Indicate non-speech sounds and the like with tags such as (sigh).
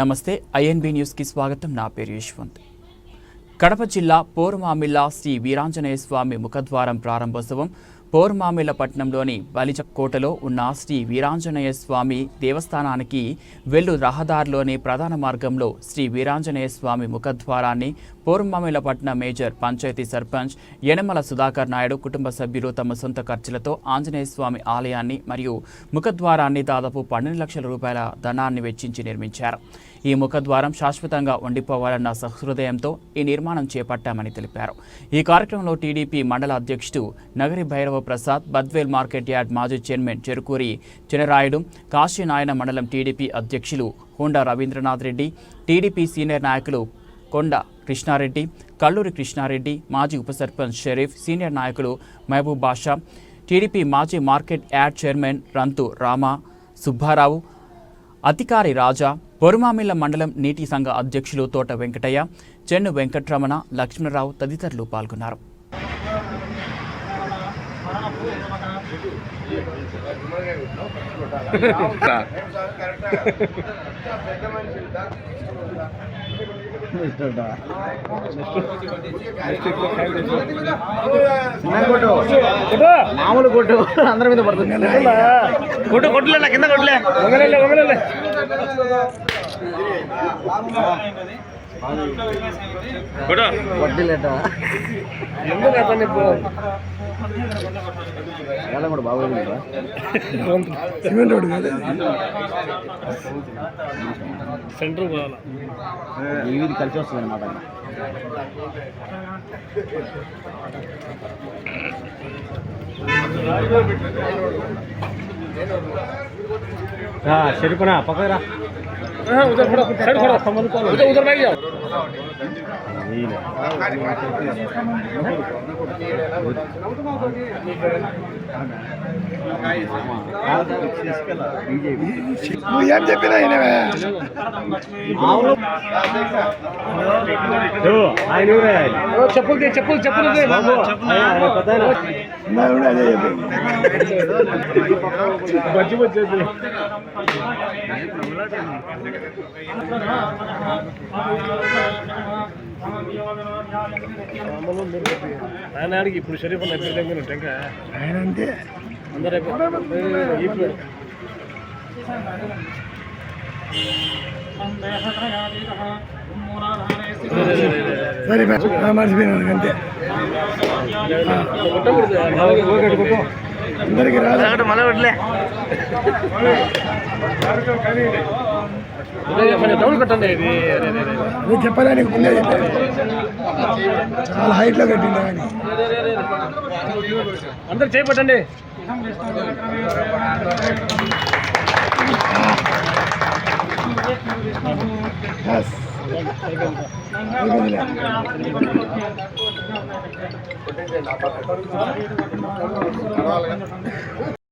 నమస్తే ఐఎన్బి న్యూస్కి స్వాగతం. నా పేరు యశ్వంత్. కడప జిల్లా పోరుమామిల్ల శ్రీ వీరాంజనేయ స్వామి ముఖద్వారం ప్రారంభోత్సవం పోరుమామిల్ల పట్టణంలోని బలిచకోటలో ఉన్న శ్రీ వీరాంజనేయ స్వామి దేవస్థానానికి వెళ్ళు రహదారిలోని ప్రధాన మార్గంలో శ్రీ వీరాంజనేయ స్వామి ముఖద్వారాన్ని పోరుమామిల్ల మేజర్ పంచాయతీ సర్పంచ్ యనమల సుధాకర్ నాయుడు కుటుంబ సభ్యులు తమ సొంత ఖర్చులతో ఆంజనేయ స్వామి ఆలయాన్ని మరియు ముఖద్వారాన్ని దాదాపు పన్నెండు లక్షల రూపాయల ధనాన్ని వెచ్చించి నిర్మించారు. ఈ ముఖద్వారం శాశ్వతంగా ఉండిపోవాలన్న సహృదయంతో ఈ నిర్మాణం చేపట్టామని తెలిపారు. ఈ కార్యక్రమంలో టీడీపీ మండల అధ్యక్షుడు నగరి భైరవ ప్రసాద్ బద్వేల్ మార్కెట్ యార్డ్ మాజీ చైర్మన్ చెరుకూరి చినరాయుడు కాశీనాయన మండలం టీడీపీ అధ్యక్షులు Honda Ravindranath Reddy TDP senior నాయకులు కొండ కృష్ణారెడ్డి కల్లూరి కృష్ణారెడ్డి మాజీ ఉప సర్పంచ్ షరీఫ్ సీనియర్ నాయకులు మహబూబ్ బాషా టీడీపీ మాజీ market yard chairman Rantu Rama Subbarao అధికారి రాజా పొరుమామిల్ల మండలం నీటి సంఘ అధ్యక్షులు తోట వెంకటయ్య చెన్ను వెంకట్రమణ లక్ష్మణరావు తదితరులు పాల్గొన్నారు. (laughs) (laughs) మామూలు కొట్టు అందరి మీద పడుతుంది. కొట్టు కొట్టులే కింద కొట్టులే. వంగలే వంగలే వడ్డీలేట ఎందుకు ఎలా కూడా బాగోదు సిమెంట్ రోడ్ కాదు. సెంటర్ ఇది కలిసి వస్తుంది అనమాట శరిపనా పక్కరా उधर खड़ा साइड खड़ा संबंध कौन उधर उधर बैठ जाओ నువ్వు ఏం చెప్పినా ఈయనవే ఆయన ఊరే చెప్పులు చెప్పులు చెప్పులు తీ. ఆయన బజ్జి ఆయన ఆడికి ఇప్పుడు షరీఫ్ అన్న ఎప్పుడు దగ్గర ఆయన అంటే అందరూ ఇప్పుడు సరే మర్చిపోయినాను అంతే అందరికి రాదు మళ్ళీ పెట్టలే డౌన్ కట్టండి ఇది నువ్వు చెప్పడానికి ముందే చెప్పాను చాలా హైట్లో కట్టిందా అని అందరు చేపట్టండి. Yes. అయిపోయిందిలే.